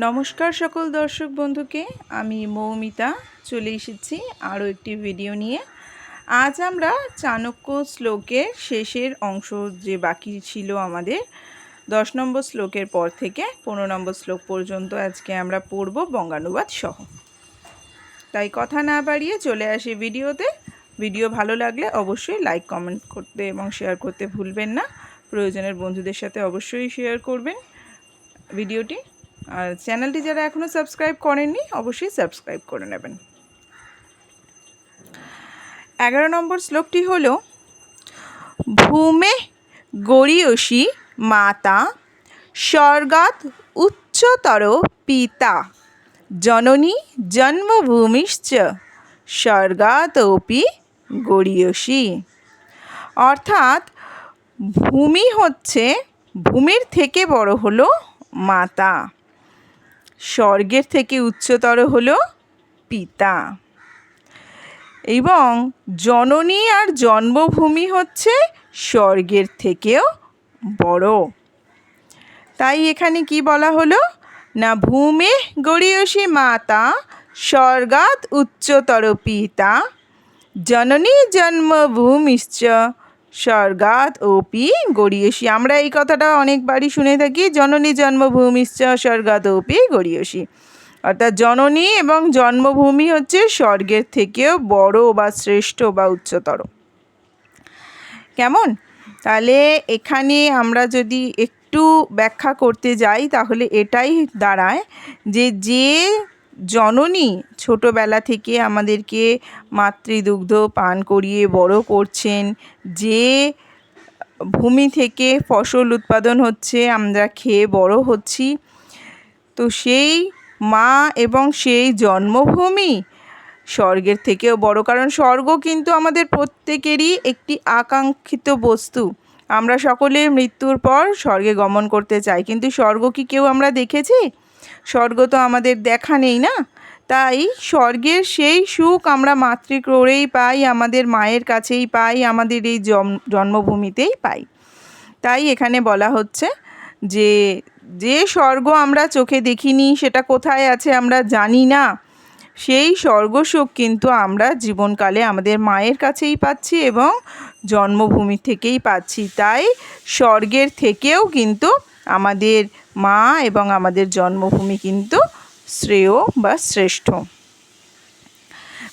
নমস্কার সকল দর্শক বন্ধুকে, আমি মৌমিতা। চলে এসেছি আরও একটি ভিডিও নিয়ে। আজ আমরা চাণক্য শ্লোকের শেষের অংশ যে বাকি ছিল আমাদের, দশ নম্বর শ্লোকের পর থেকে পনেরো নম্বর শ্লোক পর্যন্ত আজকে আমরা পড়ব বঙ্গানুবাদ সহ। তাই কথা না বাড়িয়ে চলে আসি ভিডিওতে। ভিডিও ভালো লাগলে অবশ্যই লাইক, কমেন্ট করতে এবং শেয়ার করতে ভুলবেন না। প্রয়োজনের বন্ধুদের সাথে অবশ্যই শেয়ার করবেন। ভিডিওটি আর চ্যানেলটি যারা এখনও সাবস্ক্রাইব করেননি, অবশ্যই সাবস্ক্রাইব করে নেবেন। এগারো নম্বর শ্লোকটি হল, ভূমে গড়িয়সী মাতা স্বর্গাত উচ্চতর পিতা, জননী জন্মভূমিশ্চ, স্বর্গাতপি গড়িয়সী। অর্থাৎ ভূমি হচ্ছে, ভূমির থেকে বড় হলো মাতা। স্বর্গের থেকে উচ্চতর হল পিতা। এবং জননী আর জন্মভূমি হচ্ছে স্বর্গের থেকেও বড়। তাই এখানে কি বলা হলো? না ভূমে গড়িয়সী মাতা, স্বর্গাৎ উচ্চতর পিতা, জননী জন্মভূমিশ্চ স্বর্গাৎ ওপি গড়িয়সী। আমরা এই কথাটা অনেকবারই শুনে থাকি, জননী জন্মভূমিশ্চ স্বর্গাৎ ওপি গড়িয়সী। অর্থাৎ জননী এবং জন্মভূমি হচ্ছে স্বর্গের থেকেও বড় বা শ্রেষ্ঠ বা উচ্চতর। কেমন? তাহলে এখানে আমরা যদি একটু ব্যাখ্যা করতে যাই, তাহলে এটাই দাঁড়ায় যে যে জননী ছোটোবেলা থেকে আমাদেরকে মাতৃদুগ্ধ পান করিয়ে বড় করছেন। যে ভূমি থেকে ফসল উৎপাদন হচ্ছে, আমরা খেয়ে বড় হচ্ছি। তো সেই মা এবং সেই জন্মভূমি স্বর্গের থেকেও বড়। কারণ স্বর্গ কিন্তু আমাদের প্রত্যেকেরই একটি আকাঙ্ক্ষিত বস্তু। আমরা সকলে মৃত্যুর পর স্বর্গে গমন করতে চাই। কিন্তু স্বর্গ কি কেউ আমরা দেখেছি? স্বর্গ তো আমাদের দেখা নেই না? তাই স্বর্গের সেই সুখ আমরা মাতৃক্রোড়েই পাই, আমাদের মায়ের কাছেই পাই, আমাদের এই জন্মভূমিতেই পাই। তাই এখানে বলা হচ্ছে যে যে স্বর্গ আমরা চোখে দেখিনি, সেটা কোথায় আছে আমরা জানি না। সেই স্বর্গসুখ কিন্তু আমরা জীবনকালে আমাদের মায়ের কাছেই পাচ্ছি এবং জন্মভূমি থেকেই পাচ্ছি। তাই স্বর্গের থেকেও কিন্তু আমাদের মা এবং আমাদের জন্মভূমি কিন্তু শ্রেয় বা শ্রেষ্ঠ।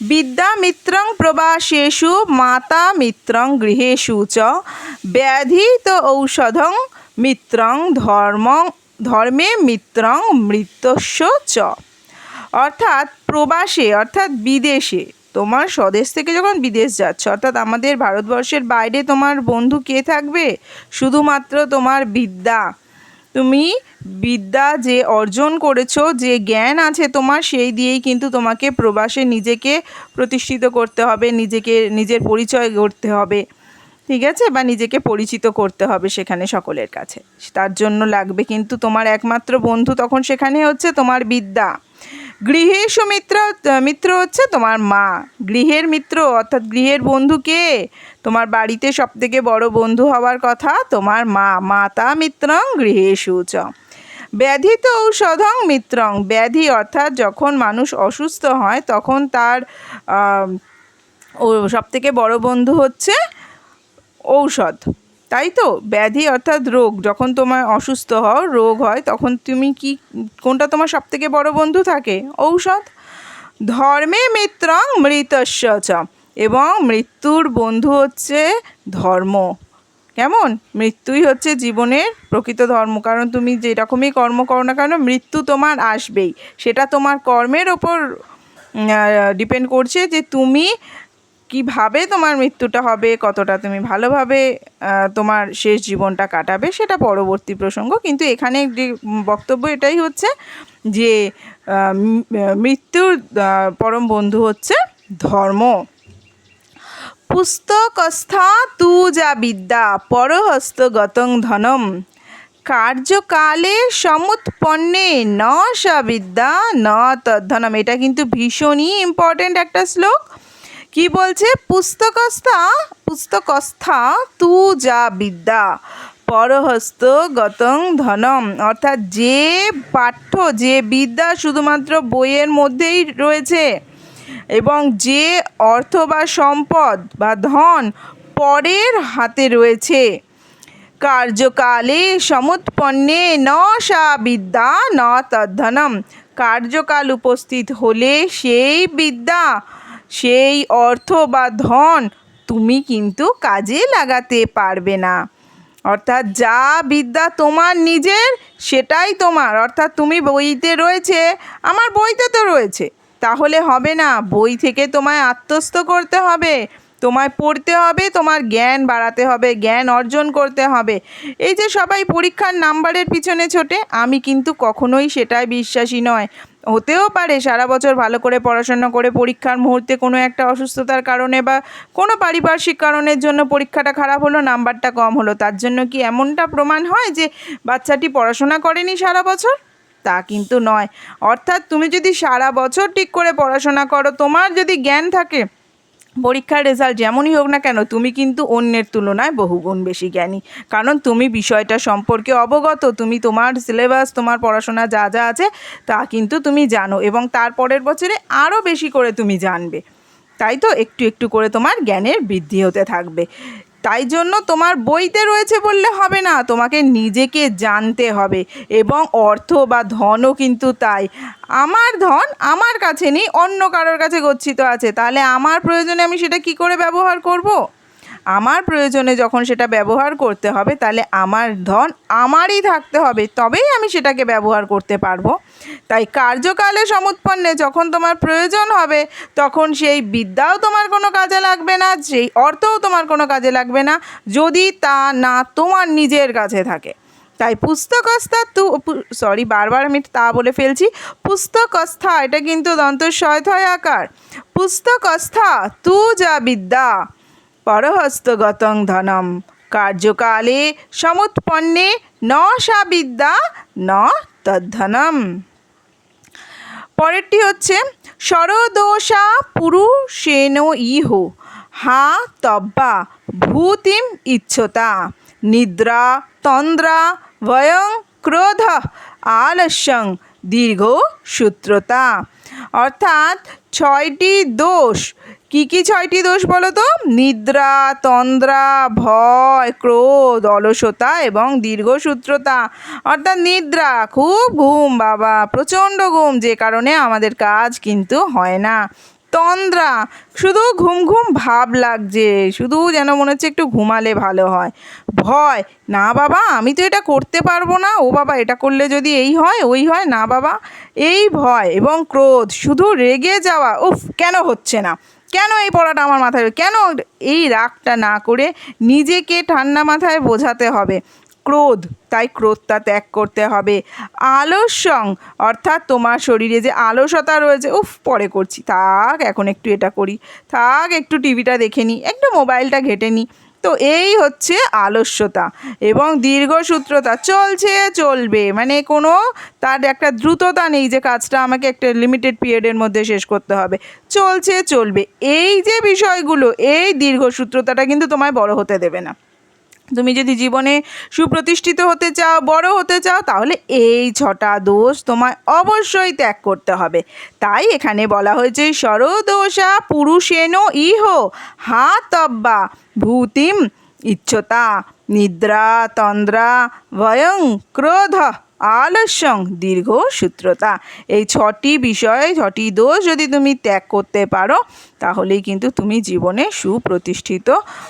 বিদ্যামিত্রং প্রবাসেষু, মাতা মিত্রং গৃহেষু চ, ব্যাধিত ঔষধং মিত্রং ধর্ম, ধর্মে মিত্রং মৃত্যস্য চ। অর্থাৎ প্রবাসে, অর্থাৎ বিদেশে, তোমার স্বদেশ থেকে যখন বিদেশ যাচ্ছ, অর্থাৎ আমাদের ভারতবর্ষের বাইরে তোমার বন্ধু কে থাকবে? শুধুমাত্র তোমার বিদ্যা। তুমি বিদ্যা যে অর্জন করেছ, যে জ্ঞান আছে তোমার, সেই দিয়েই কিন্তু তোমাকে প্রবাসে নিজেকে প্রতিষ্ঠিত করতে হবে, নিজেকে, নিজের পরিচয় করতে হবে। ঠিক আছে? বা নিজেকে পরিচিত করতে হবে সেখানে সকলের কাছে। তার জন্য লাগবে কিন্তু তোমার একমাত্র বন্ধু তখন সেখানে হচ্ছে তোমার বিদ্যা। গৃহে সুমিত্র মিত্র হচ্ছে তোমার মা। গৃহের মিত্র, অর্থাৎ গৃহের বন্ধু কে? তোমার বাড়িতে সব থেকে বড় বন্ধু হওয়ার কথা তোমার মা। মাতা মিত্রং গৃহেশু চ। ব্যাধি তো ঔষধং মিত্রং। ব্যাধি অর্থাৎ যখন মানুষ অসুস্থ হয়, তখন তার ও সব থেকে বড় বন্ধু হচ্ছে ঔষধ। তাই তো? ব্যাধি অর্থাৎ রোগ। যখন তোমার অসুস্থ হও, রোগ হয়, তখন তুমি কি, কোনটা তোমার সব থেকে বড় বন্ধু থাকে? ঔষধ? ধর্মে মিত্রং মৃতস্য এবং মৃত্যুর বন্ধু হচ্ছে ধর্ম। কেমন? মৃত্যুই হচ্ছে জীবনের প্রকৃত ধর্ম। কারণ তুমি যেরকমই কর্ম করো না কেন, মৃত্যু তোমার আসবেই। সেটা তোমার কর্মের ওপর ডিপেন্ড করছে যে তুমি কীভাবে তোমার মৃত্যুটা হবে, কতটা তুমি ভালোভাবে তোমার শেষ জীবনটা কাটাবে সেটা পরবর্তী প্রসঙ্গ। কিন্তু এখানে একটি বক্তব্য এটাই হচ্ছে যে মৃত্যুর পরম বন্ধু হচ্ছে ধর্ম। পুস্তকস্থা তু যা বিদ্যা পরহস্তগতং ধনম। কার্যকালে সমুৎপন্নে ন সা বিদ্যা, ন তদ্ধনম এটা কিন্তু ভীষণই ইম্পর্ট্যান্ট একটা শ্লোক। কি বলছে? পুস্তকস্থা পুস্তকস্থা তু যা বিদ্যা, পরহস্ত গতং ধনম। অর্থাৎ যে পাঠ্য, যে বিদ্যা শুধুমাত্র বইয়ের মধ্যেই রয়েছে এবং যে অর্থ বা সম্পদ বা ধন পরের হাতে রয়েছে, কার্যকালে সমুৎপন্নে ন সা বিদ্যা ন তদ্ধনম কার্যকাল উপস্থিত হলে সেই বিদ্যা সেই অর্থ বা ধন তুমি কিন্তু কাজে লাগাতে পারবে না। অর্থাৎ যা বিদ্যা তোমার নিজের, সেটাই তোমার। অর্থাৎ তুমি বইতে রয়েছে, আমার বইতে তো রয়েছে। তাহলে হবে না, বই থেকে তোমায় আত্মস্থ করতে হবে, তোমায় পড়তে হবে, তোমার জ্ঞান বাড়াতে হবে, জ্ঞান অর্জন করতে হবে। এই যে সবাই পরীক্ষার নাম্বারের পিছনে ছোটে, আমি কিন্তু কখনোই সেটাই বিশ্বাসী নয়। হতেও পারে, সারা বছর ভালো করে পড়াশোনা করে পরীক্ষার মুহূর্তে কোনো একটা অসুস্থতার কারণে বা কোনো পারিপার্শ্বিক কারণের জন্য পরীক্ষাটা খারাপ হলো, নাম্বারটা কম হলো। তার জন্য কি এমনটা প্রমাণ হয় যে বাচ্চাটি পড়াশোনা করেনি সারা বছর? তা কিন্তু নয়। অর্থাৎ তুমি যদি সারা বছর ঠিক করে পড়াশোনা করো, তোমার যদি জ্ঞান থাকে পরীক্ষার রেজাল্ট যেমনই হোক না কেন, তুমি কিন্তু অন্যের তুলনায় বহুগুণ বেশি জ্ঞানী। কারণ তুমি বিষয়টা সম্পর্কে অবগত, তুমি তোমার সিলেবাস তোমার পড়াশোনা যা যা আছে, তা কিন্তু তুমি জানো এবং তারপরের বছরে আরও বেশি করে তুমি জানবে। তাই তো একটু একটু করে তোমার জ্ঞানের বৃদ্ধি হতে থাকবে। তাই জন্য তোমার বইতে রয়েছে বললে হবে না, তোমাকে নিজেকে জানতে হবে এবং অর্থ বা ধনও কিন্তু তাই আমার ধন আমার কাছে নেই, অন্য কারোর কাছে গচ্ছিত আছে, তাহলে আমার প্রয়োজনে আমি সেটা কি করে ব্যবহার করব। আমার প্রয়োজনে যখন সেটা ব্যবহার করতে হবে, তাহলে আমার ধন আমারই থাকতে হবে, তবেই আমি সেটাকে ব্যবহার করতে পারব। তাই কার্যকালে সমুৎপন্নে যখন তোমার প্রয়োজন হবে, তখন সেই বিদ্যাও তোমার কোনো কাজে লাগবে না, সেই অর্থও তোমার কোনো কাজে লাগবে না, যদি তা না তোমার নিজের কাছে থাকে। তাই পুস্তকস্থা তু সরি বারবার আমি তা বলে ফেলছি, পুস্তকস্থা, এটা কিন্তু দন্ত শয়থয় আকার। পুস্তকস্থা তু যা বিদ্যা পরহস্তগতং ধনম। কার্যকালে সমুৎপন্নে ন সা বিদ্যা ন তদ্ধনম। পরেরটি হচ্ছে, সরদোষা পুরুষেন ইহ। হা তব্বা ভূতিম ইচ্ছতা। নিদ্রা তন্দ্রা ভয়ং ক্রোধ আলস্যং দীর্ঘ সূত্রতা। অর্থাৎ ছয়টি দোষ কি কি ছয়টি দোষ বলো তো? নিদ্রা, তন্দ্রা, ভয়, ক্রোধ, অলসতা এবং দীর্ঘসূত্রতা। অর্থাৎ নিদ্রা, খুব ঘুম, বাবা, প্রচণ্ড ঘুম, যে কারণে আমাদের কাজ কিন্তু হয় না। তন্দ্রা, শুধু ঘুম ঘুম ভাব লাগছে, শুধু যেন মনে হচ্ছে একটু ঘুমালে ভালো হয়। ভয়, না বাবা, আমি তো এটা করতে পারব না। ও বাবা, এটা করলে যদি এই হয়, ওই হয়, না বাবা। এই ভয় এবং ক্রোধ, শুধু রেগে যাওয়া, উফ, কেন হচ্ছে না? কেন এই পড়াটা আমার মাথায় কেন এই রাগটা না করে নিজেকে ঠান্ডা মাথায় বোঝাতে হবে? ক্রোধ, তাই ক্রোধটা ত্যাগ করতে হবে। আলস্যং, অর্থাৎ তোমার শরীরে যে আলসতা রয়েছে, উফ, পরে করছি। থাক, এখন একটু এটা করি। থাক, একটু টিভিটা দেখে নিই একটু মোবাইলটা ঘেটে নিই তো এই হচ্ছে আলস্যতা এবং দীর্ঘসূত্রতা চলছে, চলবে। মানে কোনো তার একটা দ্রুততা নেই যে কাজটা আমাকে একটা লিমিটেড পিরিয়ডের মধ্যে শেষ করতে হবে। চলছে, চলবে। এই যে বিষয়গুলো, এই দীর্ঘসূত্রতাটা কিন্তু তোমায় বড় হতে দেবে না। তুমি যদি জীবনে সুপ্রতিষ্ঠিত হতে চাও, বড় হতে চাও, তাহলে এই ছটা দোষ তোমায় অবশ্যই ত্যাগ করতে হবে। তাই এখানে বলা হয়েছে সরদোষা পুরুষেন ইহ হা তব্বা ভূতিম ইচ্ছতা নিদ্রা তন্দ্রা ভয়ং ক্রোধ আলস্যং দীর্ঘ সূত্রতা। এই ছটি বিষয়, ছটি দোষ যদি তুমি ত্যাগ করতে পারো, তাহলেই কিন্তু তুমি জীবনে সুপ্রতিষ্ঠিত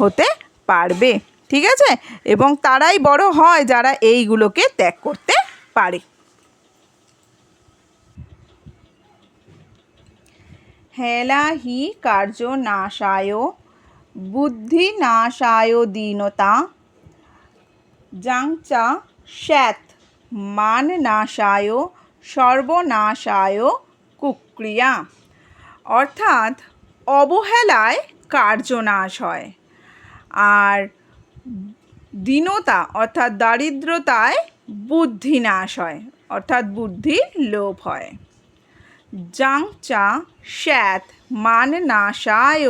হতে পারবে। ঠিক আছে? এবং তারাই বড় হয় যারা এইগুলোকে ত্যাগ করতে পারে। হেলা হি কার্য নাশায়, বুদ্ধি নাশায় দীনতা, জাংচা শ্যাত মান নাশায়, সর্বনাশায় কুক্রিয়া। অর্থাৎ অবহেলায় কার্যনাশ হয়। আর দীনতা, অর্থাৎ দারিদ্রতায় বুদ্ধি নাশ হয়, অর্থাৎ বুদ্ধি লোভ হয়। জাং চা শ্যাত মান নাশায়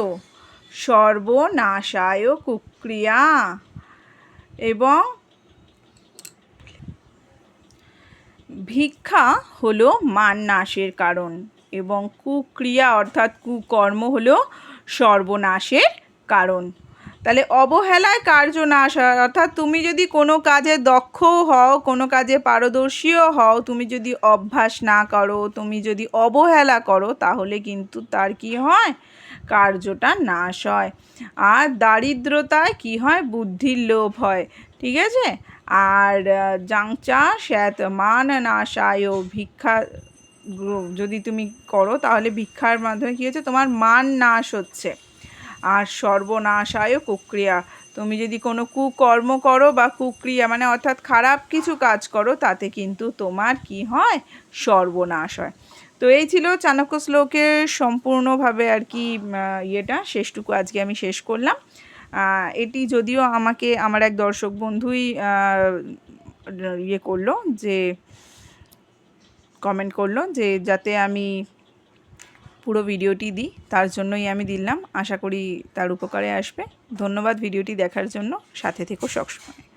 সর্বনাশায় কুক্রিয়া। এবং ভিক্ষা হল মান নাশের কারণ, এবং কুক্রিয়া, অর্থাৎ কুকর্ম হল সর্বনাশের কারণ। তাহলে অবহেলায় কার্য নাশ হয় অর্থাৎ তুমি যদি কোনো কাজে দক্ষও হও, কোনো কাজে পারদর্শীও হও, তুমি যদি অভ্যাস না করো, তুমি যদি অবহেলা করো, তাহলে কিন্তু তার কি হয়? কার্যটা নাশ হয়। আর দারিদ্রতায় কি হয়? বুদ্ধির লোভ হয়। ঠিক আছে? আর যাংচা শ্যাত মান, নাশায় ভিক্ষা যদি তুমি করো, তাহলে ভিক্ষার মাধ্যমে কী হচ্ছে? তোমার মান নাশ হচ্ছে। আর সর্বনাশায় কুক্রিয়া। তুমি যদি কোনো কুকর্ম করো বা কুক্রিয়া মানে অর্থাৎ খারাপ কিছু কাজ করো, তাতে কিন্তু তোমার কি হয়? সর্বনাশ হয়। তো এই ছিল চাণক্য শ্লোকের সম্পূর্ণভাবে আর কি ইয়েটা, শেষটুকু আজকে আমি শেষ করলাম। এটি যদিও আমাকে, আমার এক দর্শক বন্ধুই ইয়ে করল, যে কমেন্ট করল, যে যাতে আমি পুরো ভিডিওটি দিই, তার জন্যই আমি দিলাম। আশা করি তার উপকারে আসবে। ধন্যবাদ ভিডিওটি দেখার জন্য। সাথে থেকো সবসময়।